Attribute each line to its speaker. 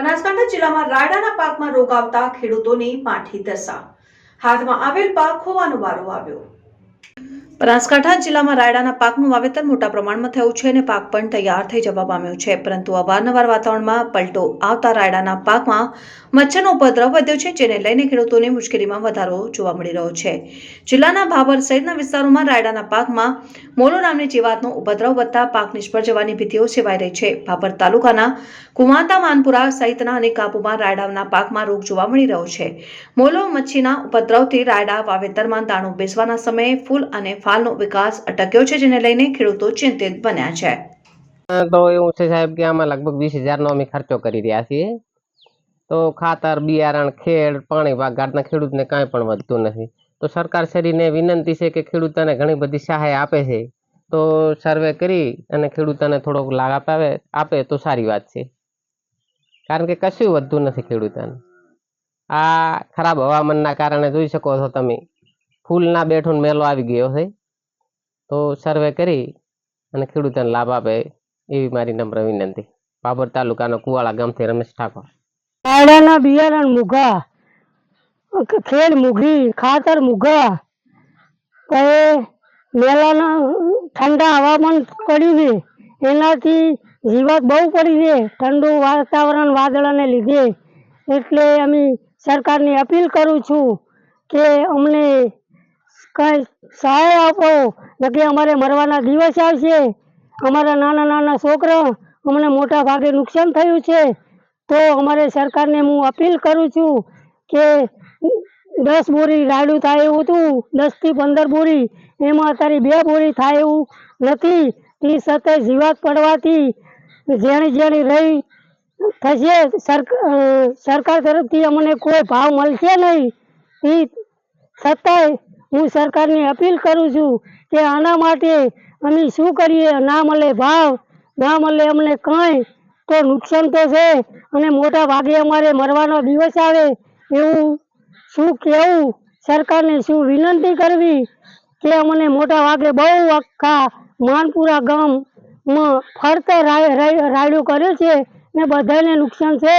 Speaker 1: બનાસકાંઠા જિલ્લામાં રાયડાના પાકમાં રોગ આવતા ખેડૂતોની માઠી દશા. હાથમાં આવેલ પાક ખોવાનો વારો આવ્યો. બનાસકાંઠા જિલ્લામાં રાયડાના પાકનું વાવેતર મોટા પ્રમાણમાં થયું છે અને પાક પણ તૈયાર થઈ જવા પામ્યો છે. પરંતુ અવારનવાર વાતાવરણમાં પલટો આવતા રાયડાના પાકમાં મચ્છરનો ઉપદ્રવ વધ્યો છે, જેને લઈને ખેડૂતોને મુશ્કેલીમાં વધારો જોવા મળી રહ્યો છે. જિલ્લાના ભાભર સહિતના વિસ્તારોમાં રાયડાના પાકમાં મોલો નામની જીવાતનો ઉપદ્રવ વધતા પાક નિષ્ફળ જવાની ભીતિઓ સેવાઈ રહી છે. ભાભર તાલુકાના કુમાતા માનપુરા સહિતના અનેક કાપોમાં રાયડાના પાકમાં રોગ જોવા મળી રહ્યો છે. મોલો મચ્છીના ઉપદ્રવથી રાયડા વાવેતરમાં દાણો બેસવાના સમયે ફૂલ અને ફાલનો વિકાસ અટક્યો છે, જેને લઈને ખેડૂતો ચિંતિત બન્યા છે.
Speaker 2: તો એવું છે સાહેબ કે આમાં લગભગ વીસ હજારનો અમે ખર્ચો કરી રહ્યા છીએ. તો ખાતર, બિયારણ, ખેડ, પાણી વાગાડના ખેડૂતને કાંઈ પણ વધતું નથી. તો સરકાર શ્રીને વિનંતી છે કે ખેડૂતોને ઘણી બધી સહાય આપે છે. તો સર્વે કરી અને ખેડૂતોને થોડોક લાભ અપાવે, આપે તો સારી વાત છે. કારણ કે કશું વધતું નથી ખેડૂતોને. આ ખરાબ હવામાનના કારણે જોઈ શકો છો તમે. ફૂલના બેઠું મેલો આવી ગયો છે. તો સર્વે કરી અને ખેડૂતોને લાભ આપે એવી મારી નમ્ર વિનંતી. બાબર તાલુકાનો કુવાળા ગામથી રમેશ ઠાકોર.
Speaker 3: આડાના બિયારણ મૂઘા ખેડ મૂઘી, ખાતર મૂઘા. પછી મેલાના ઠંડા હવામાન પડ્યું છે. એનાથી જીવાત બહુ પડી છે. ઠંડુ વાતાવરણ વાદળાને લીધે. એટલે અમે સરકારની અપીલ કરું છું કે અમને કંઈ સહાય આપો. નકે અમારે મરવાના દિવસ આવશે. અમારા નાના નાના છોકરા અમને મોટા ભાગે નુકસાન થયું છે. તો અમારે સરકારને હું અપીલ કરું છું કે દસ બોરી રાડું થાય એવું હતું દસથી પંદર બોરી, એમાં અત્યારે બે બોરી થાય એવું નથી. તે છતાંય જીવાત પડવાથી જેણી જેણી રહી થશે સરકાર તરફથી અમને કોઈ ભાવ મળશે નહીં. એ છતાંય હું સરકારની અપીલ કરું છું કે આના માટે અમે શું કરીએ? ના મળે ભાવ, ના મળે અમને કંઈ, તો નુકસાન તો છે અને મોટા ભાગે અમારે મરવાનો દિવસ આવે એવું શું કહેવું સરકારને શું વિનંતી કરવી? કે અમને મોટા ભાગે બહુ આખા માનપુરા ગામમાં ફરતે રાય- રાય- રાયડું કર્યું છે ને બધાને નુકસાન છે?